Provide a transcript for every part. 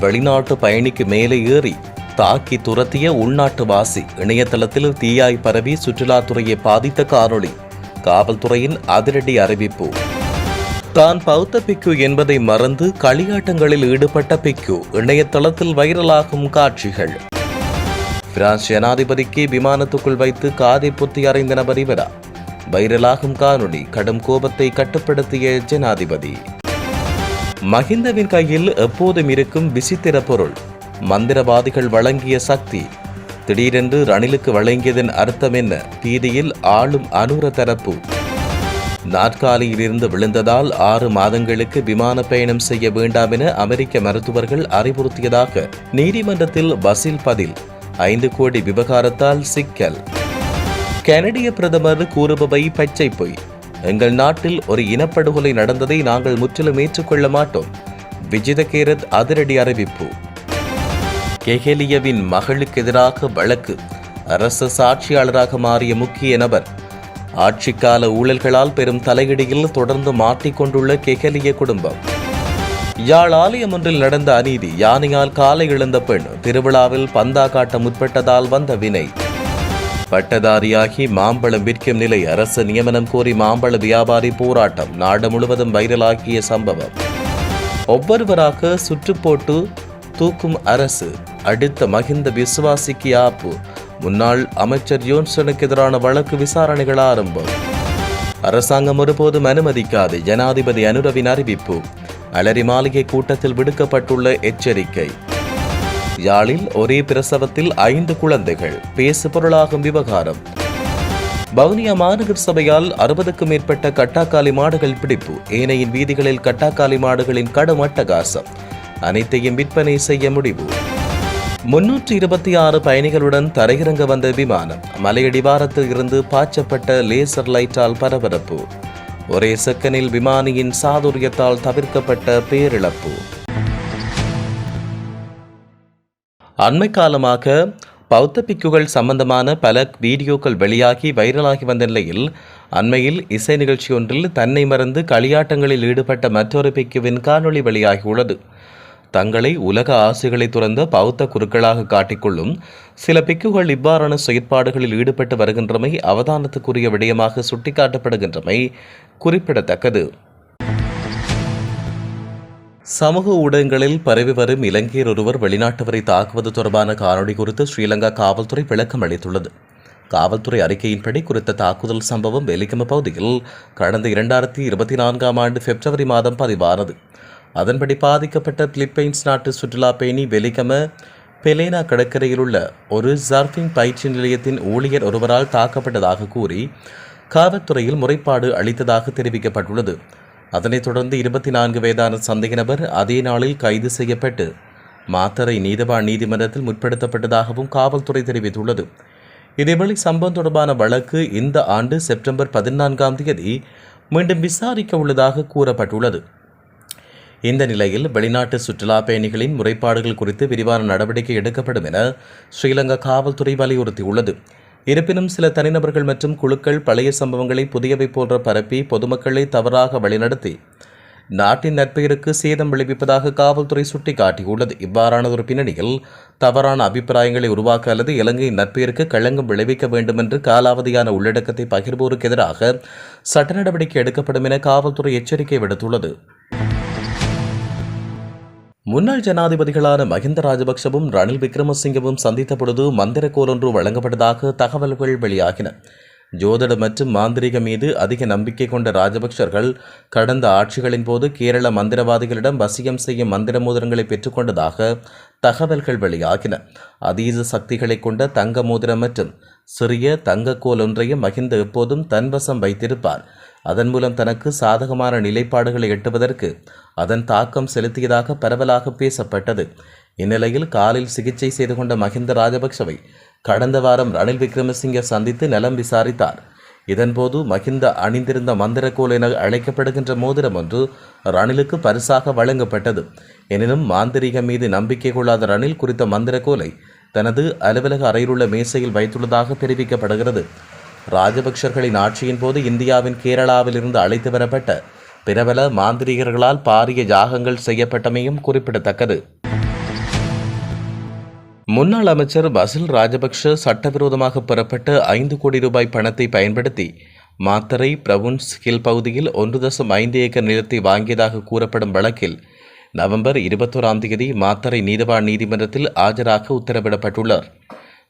வெளிநாட்டு பயணிக்கு மேலே ஏறி தாக்கி துரத்திய உள்நாட்டு வாசி இணையதளத்தில் தீயாய் பரவி சுற்றுலாத்துறையை பாதித்த காணொளி. காவல்துறையின் அதிரடி அறிவிப்பு. தான் பௌத்த பிக்கு என்பதை மறந்து களியாட்டங்களில் ஈடுபட்ட பிக்கு இணையதளத்தில் வைரலாகும் காட்சிகள். பிரான்ஸ் ஜனாதிபதிக்கு விமானத்துக்குள் வைத்து காதை புத்தி அறைந்த நபர் இவரா? வைரலாகும் காணொளி கடும் கோபத்தை கட்டுப்படுத்திய ஜனாதிபதி. மஹிந்தவின் கையில் எப்போதும் இருக்கும் விசித்திர பொருள். மந்திரவாதிகள் வழங்கிய சக்தி. திடீரென்று ரணிலுக்கு வழங்கியதன் அர்த்தம் என்ன? பீதியில் ஆளும் அனுர தரப்பு. நாற்காலியில் இருந்து விழுந்ததால் ஆறு மாதங்களுக்கு விமான பயணம் செய்ய வேண்டாம் என அமெரிக்க மருத்துவர்கள் அறிவுறுத்தியதாக நீதிமன்றத்தில் வசில் பதில். ஐந்து கோடி விவகாரத்தால் சிக்கல். கனடிய பிரதமர் கூறுபவை பச்சை பொய். எங்கள் நாட்டில் ஒரு இனப்படுகொலை நடந்ததை நாங்கள் முற்றிலும் ஏற்றுக்கொள்ள மாட்டோம். விஜித கேரத் அதிரடி அறிவிப்பு. கெஹெலியவின் மகளுக்கு எதிராக வழக்கு. அரசு சாட்சியாளராக மாறிய முக்கிய நபர். ஆட்சிக்கால ஊழல்களால் பெரும் தலையிடியில் தொடர்ந்து மாட்டிக்கொண்டுள்ள கெஹலிய குடும்பம். யாழ் ஆலயம் ஒன்றில் நடந்த அநீதி யானையால் காலை இழந்த பெண். திருவிழாவில் பந்தா காட்ட முற்பட்டதால் வந்த வினை. பட்டதாரியாகி மாம்பழம் விற்கும் நிலை அரசு நியமனம் கோரி மாம்பழ வியாபாரி போராட்டம் நாடு முழுவதும் வைரலாகிய சம்பவம். ஒவ்வொருவராக சுற்று போட்டு தூக்கும் அரசு அடுத்த மகிந்த விசுவாசிக்கு ஆப்பு முன்னாள் அமைச்சர் யோன்சனுக்கு எதிரான வழக்கு விசாரணைகள் ஆரம்பம். அரசாங்கம் ஒருபோதும் அனுமதிக்காது ஜனாதிபதி அனுரவின் அறிவிப்பு. அலரி மாளிகை கூட்டத்தில் விடுக்கப்பட்டுள்ள எச்சரிக்கை. யாழில் ஒரே பிரசவத்தில் ஐந்து குழந்தைகள். பேசு பொருளாகும் விவகாரம். வவுனியா மாநகர் சபையால் அறுபதுக்கும் மேற்பட்ட கட்டாக்காலி மாடுகள் பிடிப்பு. ஏனையின் வீதிகளில் கட்டாக்காலி மாடுகளின் கடும் அட்டகாசம். அனைத்தையும் விற்பனை செய்ய முடிவு. முன்னூற்றி இருபத்தி ஆறு பயணிகளுடன் தரையிறங்க வந்த விமானம். மலையடிவாரத்தில் இருந்து பாய்ச்சப்பட்ட லேசர் லைட்டால் பரபரப்பு. ஒரே செக்கனில் விமானியின் சாதுரியத்தால் தவிர்க்கப்பட்ட பேரிழப்பு. அண்மை காலமாக பௌத்த பிக்குகள் சம்பந்தமான பல வீடியோக்கள் வெளியாகி வைரலாகி வந்த நிலையில் அண்மையில் இசை நிகழ்ச்சி ஒன்றில் தன்னை மறந்து களியாட்டங்களில் ஈடுபட்ட மற்றொரு பிக்குவின் காணொளி வெளியாகியுள்ளது. தங்களை உலக ஆசைகளை துறந்த பௌத்த குருக்களாக காட்டிக்கொள்ளும் சில பிக்குகள் இவ்வாறான செயற்பாடுகளில் ஈடுபட்டு வருகின்றமை அவதானத்துக்குரிய விடயமாக சுட்டிக்காட்டப்படுகின்றமை குறிப்பிடத்தக்கது. சமூக ஊடகங்களில் பரவி வரும் இலங்கையர் ஒருவர் வெளிநாட்டவரை தாக்குவது தொடர்பான காணொலி குறித்து ஸ்ரீலங்கா காவல்துறை விளக்கம் அளித்துள்ளது. காவல்துறை அறிக்கையின்படி குறித்த தாக்குதல் சம்பவம் வெலிகம பகுதியில் கடந்த இரண்டாயிரத்தி இருபத்தி நான்காம் ஆண்டு பிப்ரவரி மாதம் பதிவானது. அதன்படி பாதிக்கப்பட்ட பிலிப்பைன்ஸ் நாட்டு சுற்றுலா பயணி வெலிகம பெலேனா கடற்கரையில் உள்ள ஒரு சர்ஃபிங் பயிற்சி நிலையத்தின் ஊழியர் ஒருவரால் தாக்கப்பட்டதாக கூறி காவல்துறையில் முறைப்பாடு அளித்ததாக தெரிவிக்கப்பட்டுள்ளது. அதனைத் தொடர்ந்து இருபத்தி நான்கு வயதான சந்தேக நபர் அதே நாளில் கைது செய்யப்பட்டு மாத்தரை நீதவான் நீதிமன்றத்தில் முற்படுத்தப்பட்டதாகவும் காவல்துறை தெரிவித்துள்ளது. இதேவேளை சம்பவம் தொடர்பான வழக்கு இந்த ஆண்டு செப்டம்பர் பதினான்காம் தேதி மீண்டும் விசாரிக்க உள்ளதாக கூறப்பட்டுள்ளது. இந்த நிலையில் வெளிநாட்டு சுற்றுலா பயணிகளின் முறைப்பாடுகள் குறித்து விரிவான நடவடிக்கை எடுக்கப்படும் என ஸ்ரீலங்கா காவல்துறை வலியுறுத்தியுள்ளது. இருப்பினும் சில தனிநபர்கள் மற்றும் குழுக்கள் பழைய சம்பவங்களை புதியவை போன்ற பரப்பி பொதுமக்களை தவறாக வழிநடத்தி நாட்டின் நற்பெயருக்கு சேதம் விளைவிப்பதாக காவல்துறை சுட்டிக்காட்டியுள்ளது. இவ்வாறானதொரு பின்னணியில் தவறான அபிப்பிராயங்களை உருவாக்க அல்லது இலங்கையின் நட்பெயருக்கு களங்கம் விளைவிக்க வேண்டும் என்று காலாவதியான உள்ளடக்கத்தை பகிர்வோருக்கு எதிராக சட்ட நடவடிக்கை எடுக்கப்படும் என காவல்துறை எச்சரிக்கை விடுத்துள்ளது. முன்னாள் ஜனாதிபதிகளான மஹிந்த ராஜபக்சவும் ரணில் விக்ரமசிங்கவும் சந்தித்த பொழுது மந்திரக்கோல் ஒன்று வழங்கப்பட்டதாக தகவல்கள் வெளியாகின. ஜோதிட மற்றும் மாந்திரிகம் மீது அதிக நம்பிக்கை கொண்ட ராஜபக்சர்கள் கடந்த ஆட்சிகளின் போது கேரள மந்திரவாதிகளிடம் வசியம் செய்யும் மந்திர மோதிரங்களை பெற்றுக்கொண்டதாக தகவல்கள் வெளியாகின. அதீத சக்திகளை கொண்ட தங்க மோதிரம் மற்றும் சிறிய தங்கக்கோல் ஒன்றையும் மகிந்த எப்போதும் தன்வசம் வைத்திருப்பார். அதன் மூலம் தனக்கு சாதகமான நிலைப்பாடுகளை எட்டுவதற்கு அதன் தாக்கம் செலுத்தியதாக பரவலாக பேசப்பட்டது. இந்நிலையில் காலில் சிகிச்சை செய்து கொண்ட மஹிந்த ராஜபக்சவை கடந்த வாரம் ரணில் விக்ரமசிங்கே சந்தித்து நலம் விசாரித்தார். இதன்போது மஹிந்த அணிந்திருந்த மந்திரக்கோல் என அழைக்கப்படுகின்ற மோதிரம் ஒன்று ரணிலுக்கு பரிசாக வழங்கப்பட்டது. எனினும் மாந்திரிகம் மீது நம்பிக்கை கொள்ளாத ரணில் குறித்த மந்திரக்கோலை தனது அலுவலக அறையிலுள்ள மேசையில் வைத்துள்ளதாக தெரிவிக்கப்படுகிறது. ராஜபக்சர்களின் ஆட்சியின் போது இந்தியாவின் கேரளாவிலிருந்து அழைத்து வரப்பட்ட பிரபல மாந்திரிகர்களால் பாரிய யாகங்கள் செய்யப்பட்டமையும் குறிப்பிடத்தக்கது. முன்னாள் அமைச்சர் பசில் ராஜபக்ஷ சட்டவிரோதமாக பெறப்பட்ட ஐந்து கோடி ரூபாய் பணத்தை பயன்படுத்தி மாத்தரை பிரவுன்ஸ் ஹில் பகுதியில் ஒன்று தசம் ஐந்து ஏக்கர் நிலத்தை வாங்கியதாக கூறப்படும் வழக்கில் நவம்பர் இருபத்தோராம் தேதி மாத்தரை நீதவான் நீதிமன்றத்தில் ஆஜராக உத்தரவிடப்பட்டுள்ளார்.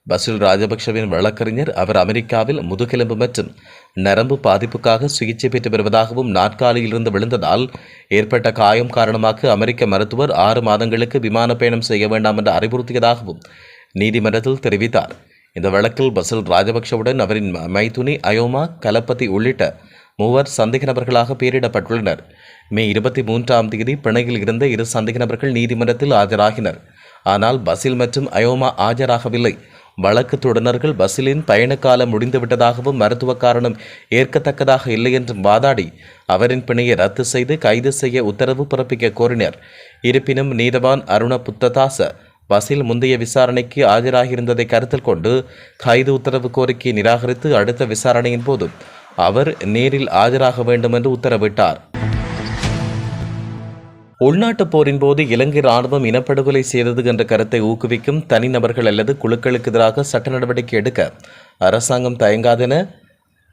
பசில் ராஜபக்ஷவின் வழக்கறிஞர் அவர் அமெரிக்காவில் முதுகெலும்பு மற்றும் நரம்பு பாதிப்புக்காக சிகிச்சை பெற்று வருவதாகவும் நாற்காலியிலிருந்து விழுந்ததால் ஏற்பட்ட காயம் காரணமாக அமெரிக்க மருத்துவர் ஆறு மாதங்களுக்கு விமான பயணம் செய்ய வேண்டாம் என்று அறிவுறுத்தியதாகவும் நீதிமன்றத்தில் தெரிவித்தார். இந்த வழக்கில் பசில் ராஜபக்ஷவுடன் அவரின் ம- மைதுனி அயோமா கலப்பதி உள்ளிட்ட மூவர் சந்தேக நபர்களாக பெயரிடப்பட்டுள்ளனர். மே இருபத்தி மூன்றாம் தேதி பிணையில் இருந்த இரு சந்தேக நபர்கள் நீதிமன்றத்தில் ஆஜராகினர். ஆனால் பசில் மற்றும் அயோமா ஆஜராகவில்லை. வழக்கு தொடர்நர்கள் பசிலின் பயணக்காலம் முடிந்துவிட்டதாகவும் மருத்துவ காரணம் ஏற்கத்தக்கதாக இல்லை என்றும் வாதாடி அவரின் பிணையை ரத்து செய்து கைது செய்ய உத்தரவு பிறப்பிக்க கோரினர். இருப்பினும் நீதவான் அருண புத்ததாச பஸ்ஸில் முந்தைய விசாரணைக்கு ஆஜராகியிருந்ததை கருத்தில் கொண்டு கைது உத்தரவு கோரிக்கையை நிராகரித்து அடுத்த விசாரணையின் போது அவர் நேரில் ஆஜராக வேண்டும் என்று உத்தரவிட்டார். உள்நாட்டுப் போரின் போது இலங்கை ராணுவம் இனப்படுகொலை செய்தது என்ற கருத்தை ஊக்குவிக்கும் தனிநபர்கள் அல்லது குழுக்களுக்கு எதிராக சட்ட நடவடிக்கை எடுக்க அரசாங்கம் தயங்காதென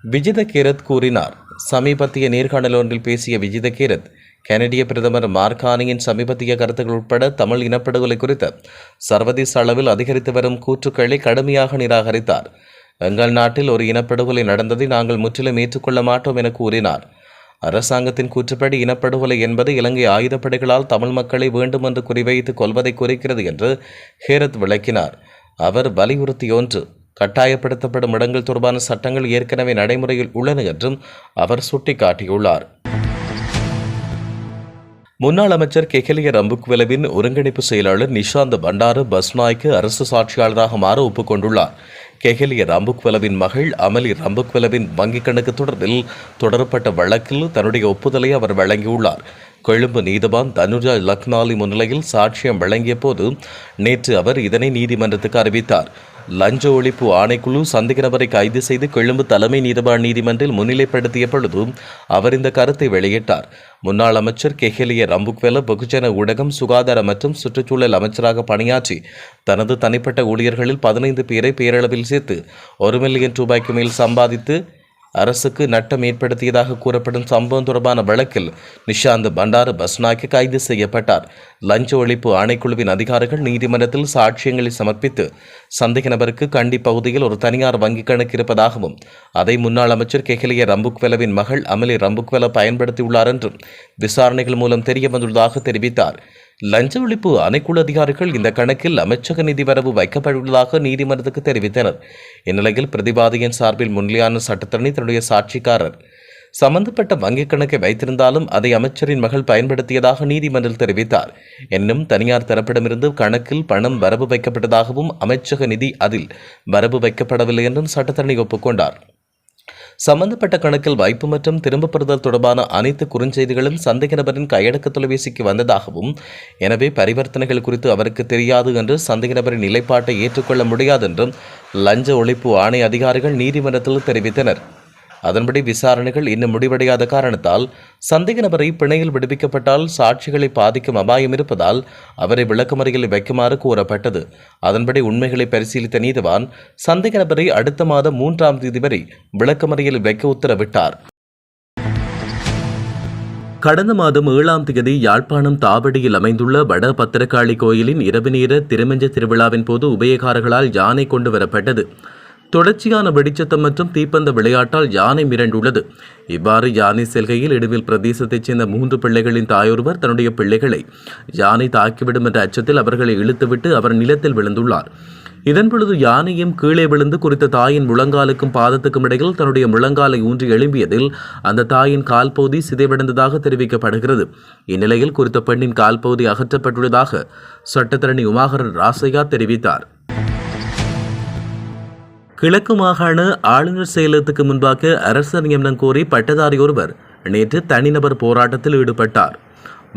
விஜித கேரத் கூறினார். சமீபத்திய நேர்காணல் ஒன்றில் பேசிய விஜித கேரத் கனடிய பிரதமர் மார்கானியின் சமீபத்திய கருத்துக்கள் உட்பட தமிழ் இனப்படுகொலை குறித்த சர்வதேச அளவில் அதிகரித்து வரும் கூற்றுக்களை கடுமையாக நிராகரித்தார். எங்கள் நாட்டில் ஒரு இனப்படுகொலை நடந்ததை நாங்கள் முற்றிலும் ஏற்றுக்கொள்ள மாட்டோம் என கூறினார். அரசாங்கத்தின் கூற்றுப்படி இனப்படுகொலை என்பது இலங்கை ஆயுதப்படைகளால் தமிழ் மக்களை வேண்டுமென்று குறிவைத்து கொல்வதை குறிக்கிறது என்று ஹேரத் விளக்கினார். அவர் வலியுறுத்தியொன்று கட்டாயப்படுத்தப்படும் இடங்கள் தொடர்பான சட்டங்கள் ஏற்கனவே நடைமுறையில் உள்ளன என்றும் அவர் சுட்டிக்காட்டியுள்ளார். முன்னாள் அமைச்சர் கெகலிய ரம்புக்வெலவின் ஒருங்கிணைப்பு செயலாளர் நிஷாந்த் பண்டார பஸ்நாய்க்கு அரசு சாட்சியாளராக மாற ஒப்புக்கொண்டுள்ளார். கெகலிய ரம்புக்வெலவின் மகள் அமலி ரம்புக்வெலவின் வங்கிக் கணக்கு தொடர்பில் தொடரப்பட்ட வழக்கில் தன்னுடைய ஒப்புதலை அவர் வழங்கியுள்ளார். கொழும்பு நீதவான் தனுஜா லக்னாலி முன்னிலையில் சாட்சியம் வழங்கிய போது நேற்று அவர் இதனை நீதிமன்றத்துக்கு அறிவித்தார். லஞ்ச ஒழிப்பு ஆணைக்குழு சந்தேக நபரை கைது செய்து கொழும்பு தலைமை நீதிவான் நீதிமன்றில் முன்னிலைப்படுத்திய பொழுது அவர் இந்த கருத்தை வெளியிட்டார். முன்னாள் அமைச்சர் கெஹெலிய ரம்புக்வெல பகுஜன ஊடகம் சுகாதார மற்றும் சுற்றுச்சூழல் அமைச்சராக பணியாற்றி தனது தனிப்பட்ட ஊழியர்களில் பதினைந்து பேரை பேரளவில் சேர்த்து ஒரு மில்லியன் ரூபாய்க்கு மேல் சம்பாதித்து அரசுக்கு நட்டம் ஏற்படுத்தியதாக கூறப்படும் சம்பவம் தொடர்பான வழக்கில் நிஷாந்த் பண்டார பஸ்நாய்க்கு கைது செய்யப்பட்டார். லஞ்ச ஒழிப்பு ஆணைக்குழுவின் அதிகாரிகள் நீதிமன்றத்தில் சாட்சியங்களை சமர்ப்பித்து சந்தேக நபருக்கு கண்டி பகுதியில் ஒரு தனியார் வங்கிக் கணக்கு இருப்பதாகவும் அதை முன்னாள் அமைச்சர் கெஹலிய ரம்புக்வெலவின் மகள் அமலி ரம்புக்வெல பயன்படுத்தியுள்ளார் என்றும் விசாரணைகள் மூலம் தெரிய வந்துள்ளதாக தெரிவித்தார். லஞ்ச ஒழிப்பு அணைக்குழு அதிகாரிகள் இந்த கணக்கில் அமைச்சக நிதி வரவு வைக்கப்பட்டுள்ளதாக நீதிமன்றத்துக்கு தெரிவித்தனர். இந்நிலையில் பிரதிவாதியின் சார்பில் முன்னிலையான சட்டத்தரணி தன்னுடைய சாட்சிக்காரர். சம்பந்தப்பட்ட வங்கிக் கணக்கை வைத்திருந்தாலும் அதை அமைச்சரின் மகள் பயன்படுத்தியதாக நீதிமன்றில் தெரிவித்தார். என்னும் தனியார் தரப்பிடமிருந்து கணக்கில் பணம் வரவு வைக்கப்பட்டதாகவும் அமைச்சக நிதி அதில் வரவு வைக்கப்படவில்லை என்றும் சட்டத்தரணி ஒப்புக்கொண்டார். சம்பந்தப்பட்ட கணக்கில் வைப்பு மற்றும் திரும்பப் பெறுதல் தொடர்பான அனைத்து குறுஞ்செய்திகளும் சந்தேக நபரின் கையடக்க தொலைபேசிக்கு வந்ததாகவும் எனவே பரிவர்த்தனைகள் குறித்து அவருக்கு தெரியாது என்று சந்தேக நபரின் நிலைப்பாட்டை ஏற்றுக்கொள்ள முடியாது என்றும் லஞ்ச ஒழிப்பு ஆணைய அதிகாரிகள் நீதிமன்றத்தில் தெரிவித்தனர். அதன்படி விசாரணைகள் இன்னும் முடிவடையாத காரணத்தால் சந்தேக நபரை பிணையில் விடுவிக்கப்பட்டால் சாட்சிகளை பாதிக்கும் அபாயம் இருப்பதால் அவரை விளக்கமறையில் வைக்குமாறு கூறப்பட்டது. அதன்படி உண்மைகளை பரிசீலித்த நீதிவான் சந்தேக நபரை அடுத்த மாதம் மூன்றாம் தேதி வரை விளக்கமறையில் வைக்க உத்தரவிட்டார். கடந்த மாதம் ஏழாம் தேதி யாழ்ப்பாணம் தாவடியில் அமைந்துள்ள வட பத்திரகாளி கோயிலின் இரவு நேர திருமஞ்ச திருவிழாவின் போது உபயகாரர்களால் யானை கொண்டு வரப்பட்டது. தொடர்ச்சியான வெடிச்சத்தம் மற்றும் தீப்பந்த விளையாட்டால் யானை மிரண்டுள்ளது. இவ்வாறு யானை செல்கையில் இடுவில் பிரதேசத்தைச் சேர்ந்த மூன்று பிள்ளைகளின் தாயொருவர் தன்னுடைய பிள்ளைகளை யானை தாக்கிவிடும் என்ற அச்சத்தில் அவர்களை இழுத்துவிட்டு அவர் நிலத்தில் விழுந்துள்ளார். இதன் பொழுது யானையும் கீழே விழுந்து குறித்த தாயின் முழங்காலுக்கும் பாதத்துக்கும் இடையில் தன்னுடைய முழங்காலை ஊன்றி எழும்பியதில் அந்த தாயின் கால்பகுதி சிதைவடைந்ததாக தெரிவிக்கப்படுகிறது. இந்நிலையில் குறித்த பெண்ணின் கால்பகுதி அகற்றப்பட்டுள்ளதாக சட்டத்தரணி உமாகரன் ராசையா தெரிவித்தார். கிழக்கு மாகாண ஆளுநர் செயலகத்துக்கு முன்பாக அரசர் நியமனம் கோரி பட்டதாரி ஒருவர் நேற்று தனிநபர் போராட்டத்தில் ஈடுபட்டார்.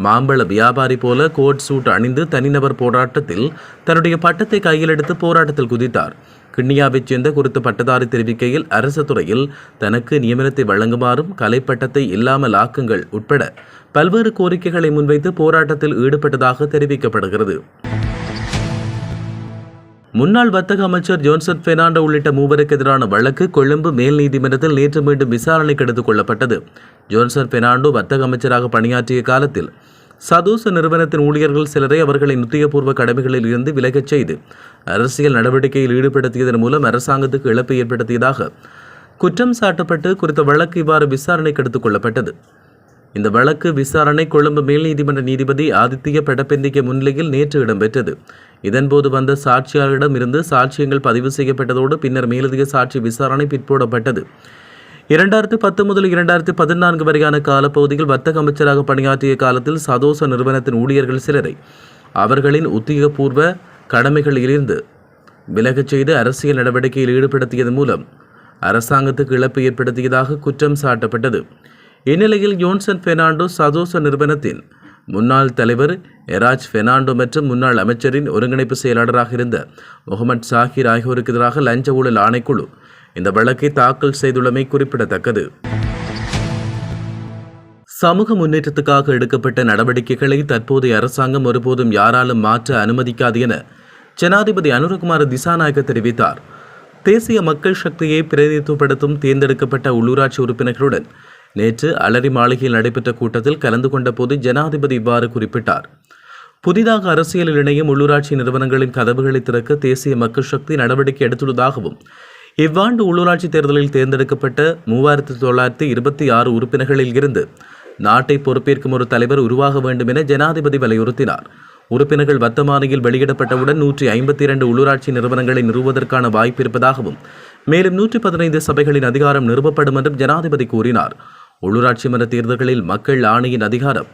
மாம்பழ வியாபாரி போல கோட் சூட் அணிந்து தனிநபர் போராட்டத்தில் தன்னுடைய பட்டத்தை கையில் எடுத்து போராட்டத்தில் குதித்தார். கிண்ணியாவைச் சேர்ந்த குறித்த பட்டதாரி தெரிவிக்கையில் அரசு துறையில் தனக்கு நியமனத்தை வழங்குமாறும் கலைப்பட்டத்தை இல்லாமல் ஆக்குங்கள் உட்பட பல்வேறு கோரிக்கைகளை முன்வைத்து போராட்டத்தில் ஈடுபட்டதாக தெரிவிக்கப்படுகிறது. முன்னாள் வர்த்தக அமைச்சர் ஜோன்சன் பெர்னாண்டோ உள்ளிட்ட மூவருக்கு எதிரான வழக்கு கொழும்பு மேல் நீதிமன்றத்தில் நேற்று மீண்டும் விசாரணைக்கு எடுத்துக் கொள்ளப்பட்டது. ஜோன்சன் பெர்னாண்டோ வர்த்தக அமைச்சராக பணியாற்றிய காலத்தில் சதூச நிறுவனத்தின் ஊழியர்கள் சிலரை அவர்களின் உத்தியபூர்வ கடமைகளில் இருந்து விலகச் செய்து அரசியல் நடவடிக்கையில் ஈடுபடுத்தியதன் மூலம் அரசாங்கத்துக்கு இழப்பு ஏற்படுத்தியதாக குற்றம் சாட்டப்பட்டு குறித்த வழக்கு இவ்வாறு விசாரணைக்கு எடுத்துக் கொள்ளப்பட்டது. இந்த வழக்கு விசாரணை கொழும்பு மேல் நீதிமன்ற நீதிபதி ஆதித்ய பெடப்பெந்திக்க முன்னிலையில் நேற்று இடம்பெற்றது. இதன்போது வந்த சாட்சியாளரிடம் இருந்து சாட்சியங்கள் பதிவு செய்யப்பட்டதோடு பின்னர் மேலதிக சாட்சி விசாரணை பிற்போடப்பட்டது. இரண்டாயிரத்து பத்து முதல் இரண்டாயிரத்து பதினான்கு வரையான காலப்பகுதியில் வர்த்தக அமைச்சராக பணியாற்றிய காலத்தில் சதோச நிறுவனத்தின் ஊழியர்கள் சிலரை அவர்களின் உத்தியோகபூர்வ கடமைகளிலிருந்து விலகச் செய்து அரசியல் நடவடிக்கையில் ஈடுபடுத்தியது மூலம் அரசாங்கத்துக்கு இழப்பு ஏற்படுத்தியதாக குற்றம் சாட்டப்பட்டது. இந்நிலையில் யோன்சன் பெர்னாண்டோ சதோச நிறுவனத்தின் முன்னாள் தலைவர் எராஜ் பெர்னாண்டோ மற்றும் முன்னாள் அமைச்சரின் ஒருங்கிணைப்பு செயலாளராக இருந்த முகமது சாஹிர் ஆகியோருக்கு எதிராக லஞ்ச ஊழல் ஆணைக்குழு இந்த வழக்கை தாக்கல் செய்துள்ளமை குறிப்பிடத்தக்கது. சமூக முன்னேற்றத்துக்காக எடுக்கப்பட்ட நடவடிக்கைகளை தற்போதைய அரசாங்கம் ஒருபோதும் யாராலும் மாற்ற அனுமதிக்காது என ஜனாதிபதி அனுரகுமார் திசாநாயக்க தெரிவித்தார். தேசிய மக்கள் சக்தியை பிரதிநிதித்துவப்படுத்தும் தேர்ந்தெடுக்கப்பட்ட உள்ளூராட்சி உறுப்பினர்களுடன் நேற்று அலரி மாளிகையில் நடைபெற்ற கூட்டத்தில் கலந்து கொண்ட போது ஜனாதிபதி இவ்வாறு குறிப்பிட்டார். புதிதாக அரசியலில் இணையும் உள்ளூராட்சி நிறுவனங்களின் கதவுகளை திறக்க தேசிய மக்கள் சக்தி நடவடிக்கை எடுத்துள்ளதாகவும் இவ்வாண்டு உள்ளூராட்சி தேர்தலில் தேர்ந்தெடுக்கப்பட்ட மூவாயிரத்தி தொள்ளாயிரத்தி இருபத்தி ஆறு உறுப்பினர்களில் இருந்து நாட்டை பொறுப்பேற்கும் ஒரு தலைவர் உருவாக வேண்டும் என ஜனாதிபதி வலியுறுத்தினார். உறுப்பினர்கள் வர்த்தமானியில் வெளியிடப்பட்டவுடன் நூற்றி ஐம்பத்தி இரண்டு உள்ளூராட்சி நிறுவனங்களை நிறுவுவதற்கான வாய்ப்பு இருப்பதாகவும் மேலும் நூற்றி பதினைந்து சபைகளின் அதிகாரம் நிறுவப்படும் என்றும் ஜனாதிபதி கூறினார். உள்ளூராட்சி மன்ற தேர்தல்களில் மக்கள் ஆணையின் அதிகாரம்.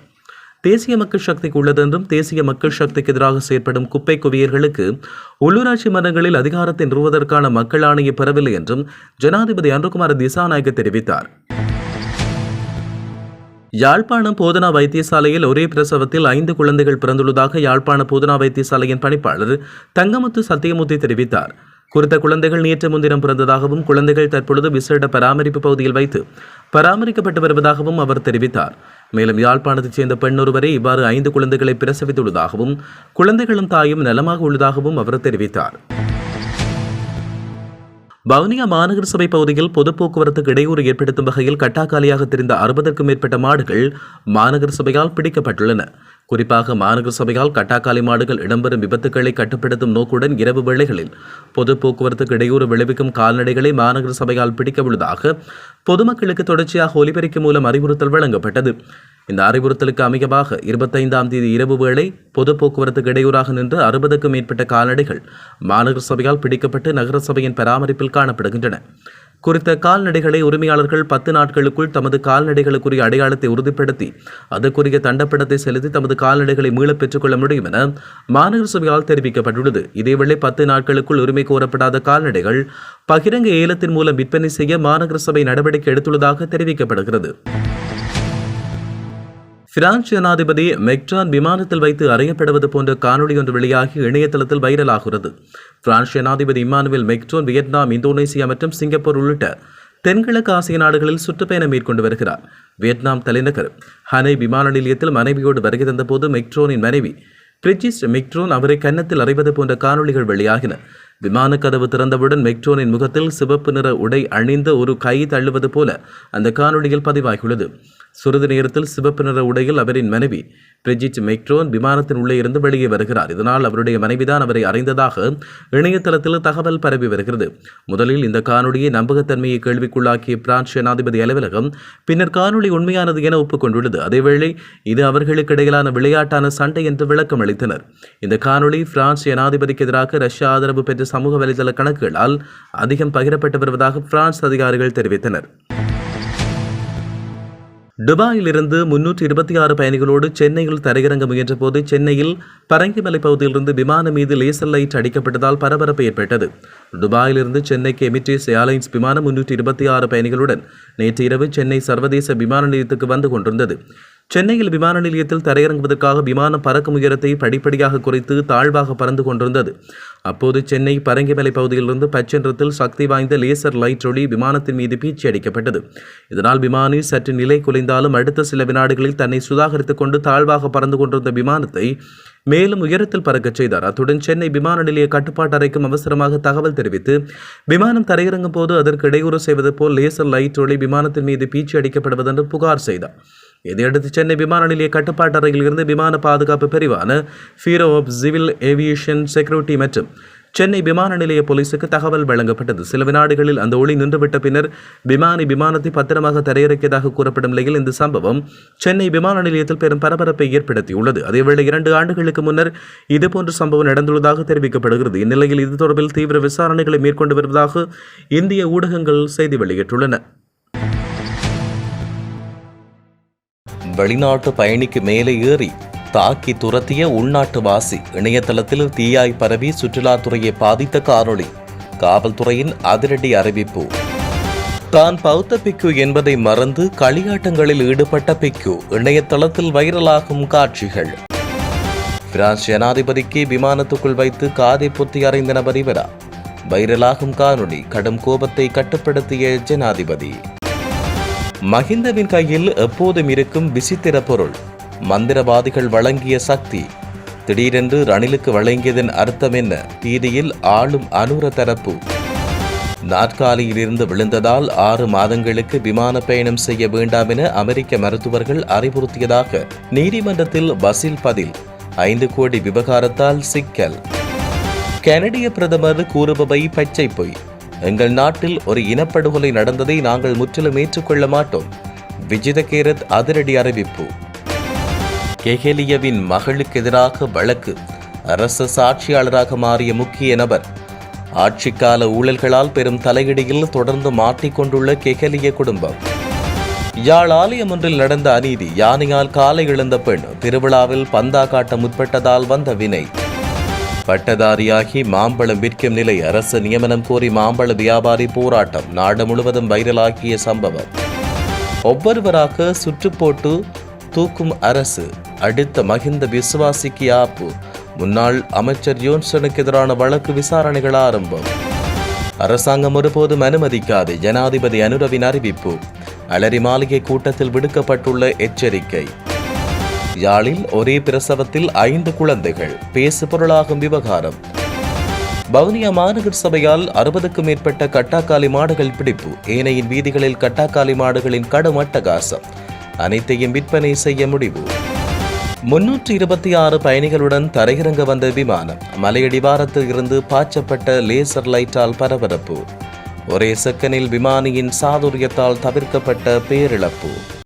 தேசிய மக்கள் சக்திக்கு உள்ளதென்றும் தேசிய மக்கள் சக்திக்கு எதிராக செயற்படும் குப்பை குவியர்களுக்கு உள்ளூராட்சி மன்றங்களில் அதிகாரத்தை நிறுவுவதற்கான மக்கள் ஆணையை பெறவில்லை என்றும் ஜனாதிபதி அன்புகுமார் திசாநாயக்க தெரிவித்தார். யாழ்ப்பாணம் போதனா வைத்தியசாலையில் ஒரே பிரசவத்தில் ஐந்து குழந்தைகள் பிறந்துள்ளதாக யாழ்ப்பாண போதனா வைத்தியசாலையின் பணிப்பாளர் தங்கமுத்து சத்தியமூர்த்தி தெரிவித்தார். குறித்த குழந்தைகள் நேற்று முன்தினம் பிறந்ததாகவும் குழந்தைகள் தற்பொழுது விசேட பராமரிப்பு பகுதியில் வைத்து பராமரிக்கப்பட்டு வருவதாகவும் அவர் தெரிவித்தார். மேலும் யாழ்ப்பாணத்தைச் சேர்ந்த பெண் ஒருவரை இவ்வாறு ஐந்து குழந்தைகளை பிரசவித்துள்ளதாகவும் குழந்தைகளும் தாயும் நலமாக உள்ளதாகவும் அவர் தெரிவித்தார். வவுனியா மாநகர சபை பகுதியில் பொது போக்குவரத்துக்கு இடையூறு ஏற்படுத்தும் வகையில் கட்டாக்காலியாக தெரிந்த அறுபதற்கும் மேற்பட்ட மாடுகள் மாநகர சபையால் பிடிக்கப்பட்டுள்ளன. குறிப்பாக மாநகர சபையால் கட்டாக்காலி மாடுகள் இடம்பெறும் விபத்துக்களை கட்டுப்படுத்தும் நோக்குடன் இரவு வேளைகளில் பொது போக்குவரத்துக்கு இடையூறு விளைவிக்கும் கால்நடைகளை மாநகர சபையால் பிடிக்க உள்ளதாக பொதுமக்களுக்கு தொடர்ச்சியாக ஒலிபெருக்கி மூலம் அறிவுறுத்தல் வழங்கப்பட்டது. இந்த அறிவுறுத்தலுக்கு அமைகமாக இருபத்தைந்தாம் தேதி இரவு வேளை பொது போக்குவரத்துக்கு இடையூறாக நின்று அறுபதுக்கும் மேற்பட்ட கால்நடைகள் மாநகர சபையால் பிடிக்கப்பட்டு நகர சபையின் பராமரிப்பில் காணப்படுகின்றன. குறித்த கால்நடைகளை உரிமையாளர்கள் பத்து நாட்களுக்குள் தமது கால்நடைகளுக்குரிய அடையாளத்தை உறுதிப்படுத்தி அதற்குரிய தண்டப்படத்தை செலுத்தி தமது கால்நடைகளை மீளப் பெற்றுக்கொள்ள முடியும் என மாநகர சபையால் தெரிவிக்கப்பட்டுள்ளது. இதேவேளை பத்து நாட்களுக்குள் உரிமை கோரப்படாத கால்நடைகள் பகிரங்க ஏலத்தின் மூலம் விற்பனை செய்ய மாநகர சபை நடவடிக்கை எடுத்துள்ளதாக தெரிவிக்கப்படுகிறது. பிரான்ஸ் ஜனாதிபதி மெக்ரான் விமானத்தில் வைத்து அறையப்படுவது போன்ற காணொலி ஒன்று வெளியாகி இணையதளத்தில் வைரலாகிறது. பிரான்ஸ் ஜனாதிபதி இமானுவேல் மெக்டோன் வியட்நாம் இந்தோனேசியா மற்றும் சிங்கப்பூர் உள்ளிட்ட தென்கிழக்கு ஆசிய நாடுகளில் சுற்றுப்பயணம் மேற்கொண்டு வருகிறார். வியட்நாம் தலைநகர் ஹனை விமான நிலையத்தில் மனைவியோடு வருகை தந்தபோது மெக்ரோனின் மனைவி பிரிஜிஸ் மெக்ட்ரோன் அவரை கன்னத்தில் அறைவது போன்ற காணொலிகள் வெளியாகின. விமான கதவு திறந்தவுடன் மெக்ட்ரோனின் முகத்தில் சிவப்பு நிற உடை அணிந்த ஒரு கை தள்ளுவது போல அந்த காணொலியில் பதிவாகியுள்ளது. சிறிது நேரத்தில் சிவப்பு நிற உடையில் அவரின் மனைவி பிரிஜிட் மெக்ரோன் விமானத்தின் உள்ளே இருந்து வெளியே வருகிறார். இதனால் அவருடைய மனைவிதான் அவரை அறிந்ததாக இணையதளத்தில் தகவல் பரவி வருகிறது. முதலில் இந்த காணொலியை நம்பகத்தன்மையை கேள்விக்குள்ளாக்கிய பிரான்ஸ் ஜனாதிபதி அலுவலகம் பின்னர் காணொலி உண்மையானது என ஒப்புக்கொண்டுள்ளது. அதேவேளை இது அவர்களுக்கு இடையிலான விளையாட்டான சண்டை என்று விளக்கம் அளித்தனர். இந்த காணொலி பிரான்ஸ் ஜனாதிபதிக்கு எதிராக ரஷ்யா ஆதரவு பெற்ற சமூக வலைதள கணக்குகளால் அதிகம் பகிரப்பட்டு வருவதாக பிரான்ஸ் அதிகாரிகள் தெரிவித்தனர். துபாயிலிருந்து முன்னூற்றி இருபத்தி ஆறு பயணிகளோடு சென்னையில் தரையிறங்க முயன்றபோது சென்னையில் பரங்கிமலை பகுதியிலிருந்து விமானம் மீது லேசர் லைட் அடிக்கப்பட்டதால் பரபரப்பு ஏற்பட்டது. துபாயிலிருந்து சென்னைக்கு எமிரேட்ஸ் ஏர்லைன்ஸ் விமானம் முன்னூற்றி இருபத்தி ஆறு பயணிகளுடன் நேற்று இரவு சென்னை சர்வதேச விமான நிலையத்துக்கு வந்து கொண்டிருந்தது. சென்னையில் விமான நிலையத்தில் தரையிறங்குவதற்காக விமானம் பறக்கும் உயரத்தை படிப்படியாக குறைத்து தாழ்வாக பறந்து கொண்டிருந்தது. அப்போது சென்னை பரங்கிமலை பகுதியிலிருந்து பச்சென்றத்தில் சக்தி வாய்ந்த லேசர் லைட் ஒளி விமானத்தின் மீது பீச்சி அடிக்கப்பட்டது. இதனால் விமானி சற்று நிலை குலைந்தாலும் அடுத்த சில வினாடுகளில் தன்னை சுதாகரித்துக் கொண்டு தாழ்வாக பறந்து கொண்டிருந்த விமானத்தை மேலும் உயரத்தில் பறக்கச் செய்தார். அத்துடன் சென்னை விமான நிலைய கட்டுப்பாட்டு அறைக்கும் அவசரமாக தகவல் தெரிவித்து விமானம் தரையிறங்கும் போது அதற்கு இடையூறு செய்வது போல் லேசர் லைட் ஒளி விமானத்தின் மீது பீச்சி அடிக்கப்படுவதென்று புகார் செய்தார். இதையடுத்து சென்னை விமான நிலைய கட்டுப்பாட்டு அறையில் இருந்து விமான பாதுகாப்பு பிரிவான bureau of civil aviation security மற்றும் சென்னை விமான நிலைய போலீசுக்கு தகவல் வழங்கப்பட்டது. சில வினாடிகளில் அந்த ஒளி நின்றுவிட்ட பின்னர் விமானி விமானத்தை பத்திரமாக தரையிறக்கியதாக கூறப்படும் நிலையில் இந்த சம்பவம் சென்னை விமான நிலையத்தில் பெரும் பரபரப்பை ஏற்படுத்தியுள்ளது. அதேவேளை இரண்டு ஆண்டுகளுக்கு முன்னர் இதுபோன்ற சம்பவம் நடந்துள்ளதாக தெரிவிக்கப்படுகிறது. இந்நிலையில் இது தொடர்பில் தீவிர விசாரணைகளை மேற்கொண்டு வருவதாக இந்திய ஊடகங்கள் செய்தி வெளியிட்டுள்ளன. வெளிநாட்டு பயணிக்கு மேலே ஏறி தாக்கி துரத்திய உள்நாட்டு வாசி இணையதளத்தில் தீயாய் பரவி சுற்றுலாத்துறையை பாதித்த காணொளி. காவல்துறையின் அதிரடி அறிவிப்பு. தான் பௌத்த பிக்கு என்பதை மறந்து களியாட்டங்களில் ஈடுபட்ட பிக்கு இணையதளத்தில் வைரலாகும் காட்சிகள். பிரான்ஸ் ஜனாதிபதிக்கு விமானத்துக்குள் வைத்து காதை பொத்தி அறைந்த நபர் இவரா. வைரலாகும் காணொளி கடும் கோபத்தை கட்டுப்படுத்திய ஜனாதிபதி. மஹிந்தவின் கையில் எப்போதும் இருக்கும் விசித்திர பொருள். மந்திரவாதிகள் வழங்கிய சக்தி. திடீரென்று ரணிலுக்கு வழங்கியதன் அர்த்தம் என்ன? தீதியில் ஆளும் அனுர தரப்பு. நாற்காலியில் இருந்து விழுந்ததால் ஆறு மாதங்களுக்கு விமான பயணம் செய்ய வேண்டாம் என அமெரிக்க மருத்துவர்கள் அறிவுறுத்தியதாக நீதிமன்றத்தில் பசில் பதில். ஐந்து கோடி விவகாரத்தால் சிக்கல். கனடிய பிரதமர் கூறுபவை பச்சை பொய். எங்கள் நாட்டில் ஒரு இனப்படுகொலை நடந்ததை நாங்கள் முற்றிலும் ஏற்றுக்கொள்ள மாட்டோம். விஜித கேரத் அதிரடி அறிவிப்பு. கெஹெலியவின் மகளுக்கு எதிராக வழக்கு. அரசு சாட்சியாளராக மாறிய முக்கிய நபர். ஆட்சிக்கால ஊழல்களால் பெரும் தலையிடியில் தொடர்ந்து மாட்டிக்கொண்டுள்ள கெஹலிய குடும்பம். யாழ் ஆலயம் ஒன்றில் நடந்த அநீதி யானையால் காலை இழந்த பெண். திருவிழாவில் பந்தா காட்ட முற்பட்டதால் வந்த வினை. பட்டதாரியாகி மாம்பழம் விற்கும் நிலை அரசு நியமனம் கோரி மாம்பழ வியாபாரி போராட்டம் நாடு முழுவதும் வைரலாகிய சம்பவம். ஒவ்வொருவராக சுற்று போட்டு தூக்கும் அரசு. அடுத்த மகிந்த விசுவாசிக்கு ஆப்பு. முன்னாள் அமைச்சர் யோன்சனுக்கு எதிரான வழக்கு விசாரணைகள் ஆரம்பம். அரசாங்கம் ஒருபோதும் அனுமதிக்காது. ஜனாதிபதி அனுரவின் அறிவிப்பு. அலரி மாளிகை கூட்டத்தில் விடுக்கப்பட்டுள்ள எச்சரிக்கை. யாழில் ஒரே பிரசவத்தில் ஐந்து குழந்தைகள். பேசு பொருளாகும் விவகாரம். வவுனியா மாநகர் சபையால் அறுபதுக்கும் மேற்பட்ட கட்டாக்காலி மாடுகள் பிடிப்பு. ஏனையின் வீதிகளில் கட்டாக்காலி மாடுகளின் கடும் அட்டகாசம். அனைத்தையும் விற்பனை செய்ய முடிவு. முன்னூற்றி இருபத்தி ஆறு பயணிகளுடன் தரையிறங்க வந்த விமானம். மலையடிவாரத்தில் இருந்து பாய்ச்சப்பட்ட லேசர் லைட்டால் பரபரப்பு. ஒரே செக்கனில் விமானியின் சாதுரியத்தால் தவிர்க்கப்பட்ட பேரிழப்பு.